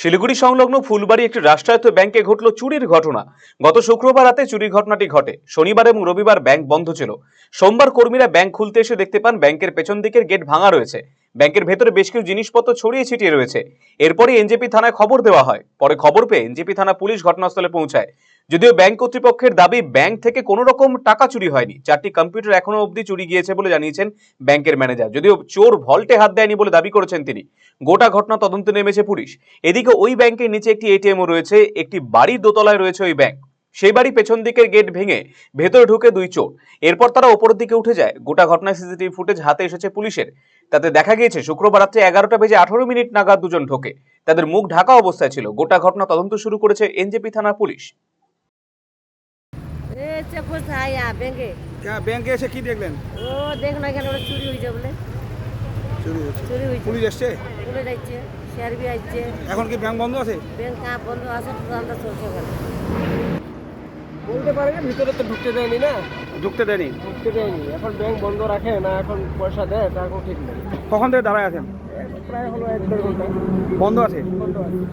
শিলিগুড়ি সংলগ্ন ফুলবাড়ি একটি রাষ্ট্রায়ত্ত ব্যাংকে ঘটল চুরির ঘটনা। গত শুক্রবার রাতে চুরির ঘটনাটি ঘটে। শনিবার এবং রবিবার ব্যাংক বন্ধ ছিল। সোমবার কর্মীরা ব্যাংক খুলতে এসে দেখতে পান ব্যাংকের পেছন দিকের গেট ভাঙা রয়েছে। ব্যাংকের ভেতরে বেশ কিছু জিনিসপত্র ছড়িয়ে ছিটিয়ে রয়েছে। এরপরই এনজেপি থানায় খবর দেওয়া হয়। পরে খবর পেয়ে এনজেপি থানা পুলিশ ঘটনাস্থলে পৌঁছায়। যদিও ব্যাংক কর্তৃপক্ষের দাবি, ব্যাংক থেকে কোনো রকম টাকা চুরি হয়নি। চারটি কম্পিউটার এখনও অবধি চুরি গিয়েছে বলে জানিয়েছেন ব্যাংকের ম্যানেজার। যদিও চোর ভল্টে হাত দেয়নি বলে দাবি করেছেন তিনি। গোটা ঘটনা তদন্তে নেমেছে পুলিশ। এদিকে ওই ব্যাংকের নিচে একটি এটিএমও রয়েছে, একটি বাড়ির দোতলায় রয়েছে ওই ব্যাংক। সেই বাড়ি পেছন দিকের গেট ভেঙে ভেতরে ঢুকে দুই চোর। এরপর তারা ওপরের দিকে উঠে যায়। গোটা ঘটনায় সিসিটিভি ফুটেজ হাতে এসেছে পুলিশের। তাতে দেখা গিয়েছে শুক্রবার রাত্রে এগারোটা বেজে আঠারো মিনিট নাগাদ দুজন ঢোকে। তাদের মুখ ঢাকা অবস্থায় ছিল। গোটা ঘটনা তদন্ত শুরু করেছে এনজেপি থানার পুলিশ। ব্যাংকে। এসে কি দেখলেন? ও দেখ না এখানে ওটা চুরি হয়েছে বলে। চুরি হয়েছে। চুরি হয়েছে। পুলিশ এসছে? পুলিশ যাচ্ছে সিআরবি আসছে এখন কি ব্যাংক বন্ধ আছে? ব্যাংক বন্ধ আছে চলছে বলতে পারে না ভিতরে তো ঢুকতে দেয়নি না? ঢুকতে দেয়নি। ঢুকতে দেয়নি। এখন ব্যাংক বন্ধ রাখে না এখন পয়সা দেয় তা এখন ঠিক নেই। কখন থেকে দাঁড়ায় আছেন? প্রায় হলো এক দেড় ঘণ্টা। বন্ধ আছে? বন্ধ আছে।